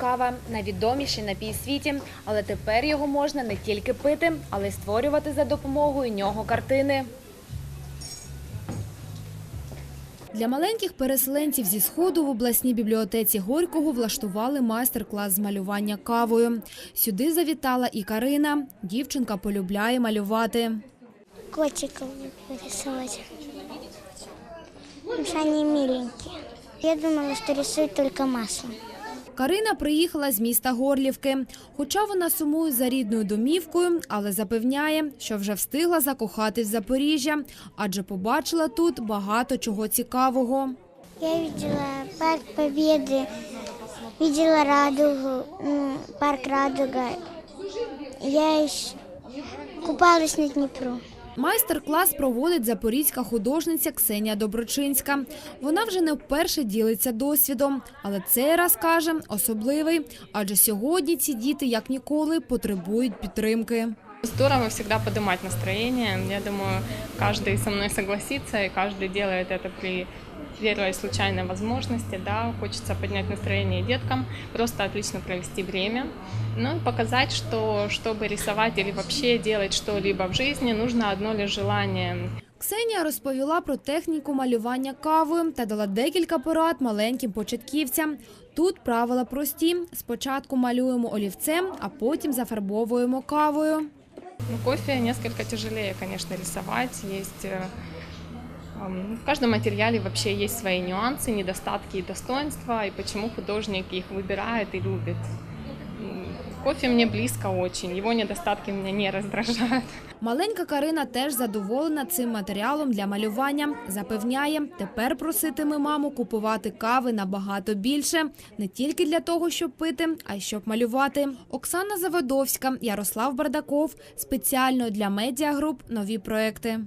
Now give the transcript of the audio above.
кава найвідоміший напій світі, але тепер його можна не тільки пити, але й створювати за допомогою нього картини. Для маленьких переселенців зі сходу в обласній бібліотеці Горького влаштували майстер-клас з малювання кавою. Сюди завітала і Карина. Дівчинка полюбляє малювати. котиков рисовать. Потому что. Я думала, что рисуют только маслом. Карина приїхала з міста Горлівки. Хоча вона сумує за рідною домівкою, але запевняє, що вже встигла закохатись в Запоріжжя, адже побачила тут багато чого цікавого. Я видела парк Победы, видела радугу, парк Радуга. Я еще купалась на Днепру. Майстер-клас проводить запорізька художниця Ксенія Доброчинська. Вона вже не вперше ділиться досвідом, але цей раз каже особливий, адже сьогодні ці діти як ніколи потребують підтримки. Здорово всегда поднимать настроение. Я думаю, каждый со мной согласится, и каждый делает это при первой случайной возможности. Да, хочется поднять настроение деткам, просто отлично провести время. Ну и показать, что чтобы рисовать или вообще делать что-либо в жизни, нужно одно лишь желание Ксенія розповіла про техніку малювання кавою та дала декілька порад маленьким початківцям. Тут правила прості: спочатку малюємо олівцем, а потім зафарбовуємо кавою. Ну, кофе несколько тяжелее, конечно, рисовать. Есть э, ам, в каждом материале вообще есть свои нюансы, недостатки и достоинства, и почему художник их выбирает и любит. Кофе мне близко очень, его недостатки меня не раздражают. Маленька Карина теж задоволена цим матеріалом для малювання. Запевняє, тепер проситиме маму купувати кави набагато більше, не тільки для того, щоб пити, а й щоб малювати. Оксана Заводовська, Ярослав Бардаков спеціально для медіагруп нові проекти.